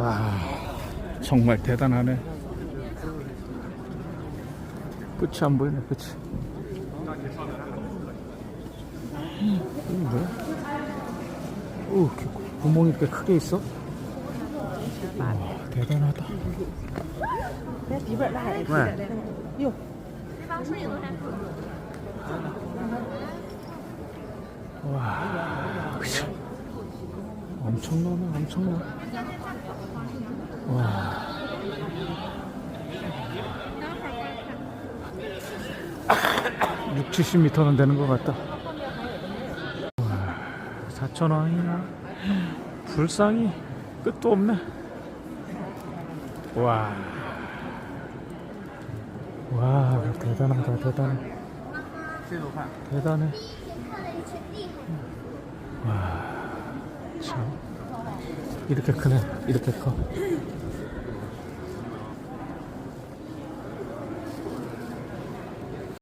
아, 정말 대단하네. 끝이 안 보이네, 끝이. 이게 뭐야? 오, 구멍이 이렇게 크게 있어? 와, 대단하다. 왜? 와, 그치. 엄청나네, 엄청나. 와. 6, 70m는 되는 것 같다. 와, 4,000원이나 불상이 끝도 없네. 와. 와, 대단하다, 대단해. 대단해. 와, 참. 이렇게 크네, 이렇게 커.